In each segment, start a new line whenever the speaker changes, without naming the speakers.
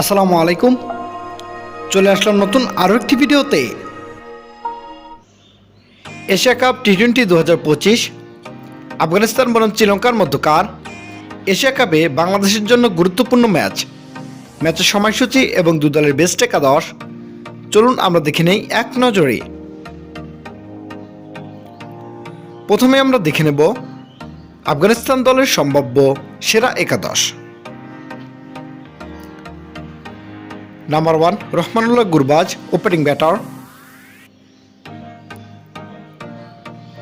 আসসালামু আলাইকুম। চলে আসলাম নতুন আরও একটি ভিডিওতে। এশিয়া কাপ টি টোয়েন্টি দু হাজার পঁচিশ, আফগানিস্তান বনাম শ্রীলঙ্কার মধ্যকার। এশিয়া কাপে বাংলাদেশের জন্য গুরুত্বপূর্ণ ম্যাচ। ম্যাচের সময়সূচি এবং দু দলের বেস্ট একাদশ। চলুন আমরা দেখে নেই এক নজরে। প্রথমে আমরা দেখে নেব আফগানিস্তান দলের সম্ভাব্য সেরা একাদশ। Number one Rahmanullah Gurbaz opening batter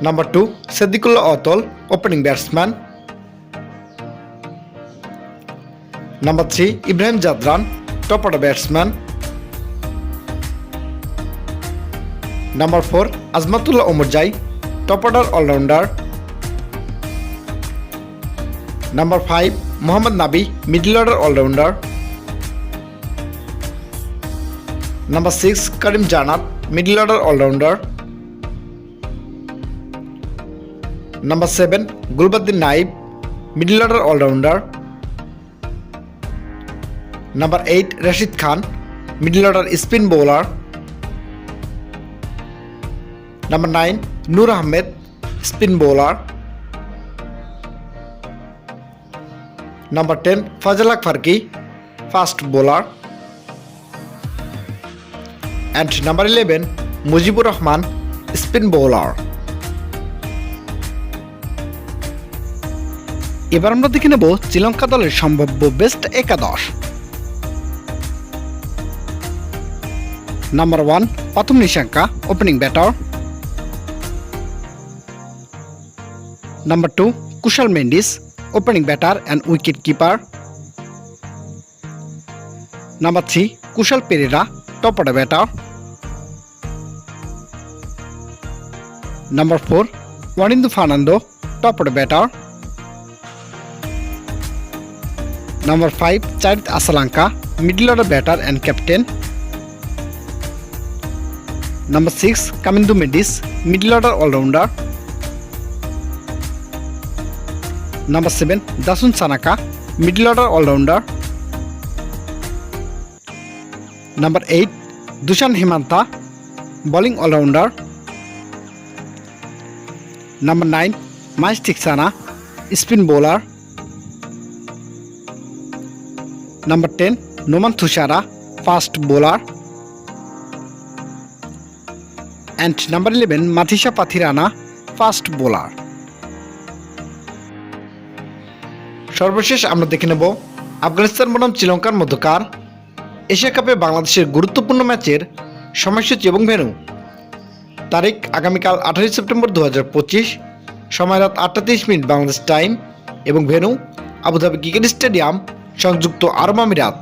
number two Sediqullah Atal opening batsman number three Ibrahim Zadran top order batsman number four Azmatullah Omarzai top order allrounder number five Mohammad Nabi middle order allrounder number six Karim Janat middle order allrounder number seven Gulbadin Naib middle order allrounder number eight Rashid Khan middle order spin bowler number nine Noor Ahmad spin bowler number ten Fazalhaq Farooqi fast bowler and number eleven Mujeebur Rahman spin bowler এবার আমরা দেখে নেব শ্রীলঙ্কা দলের সম্ভাব্য best একাদশ। Number one Pathum Nissanka opening batter number two Kusal Mendis opening batter and wicket keeper number three Kusal Perera top order batter number four Wanindu Fernando top order batter number five Charith Asalanka middle order batter and captain number six Kamindu Mendis middle order allrounder number seven Dasun Shanaka middle order allrounder number eight Dushan Hemantha bowling allrounder number nine Maheesh Theekshana spin bowler number ten Nuwan Thushara fast bowler and number eleven Matheesha Pathirana fast bowler সর্বশেষ আমরা দেখে নেব আফগানিস্তান বনাম শ্রীলঙ্কার মধ্যকার Asia কাপে বাংলাদেশের গুরুত্বপূর্ণ ম্যাচের সময়সূচি এবং ভেন্যু। তারিখ আগামীকাল আঠারোই সেপ্টেম্বর দু হাজার পঁচিশ, সময় রাত আটটা তিরিশ মিনিট বাংলাদেশ টাইম এবং venue, Abu Dhabi cricket stadium, সংযুক্ত আরব আমিরাত।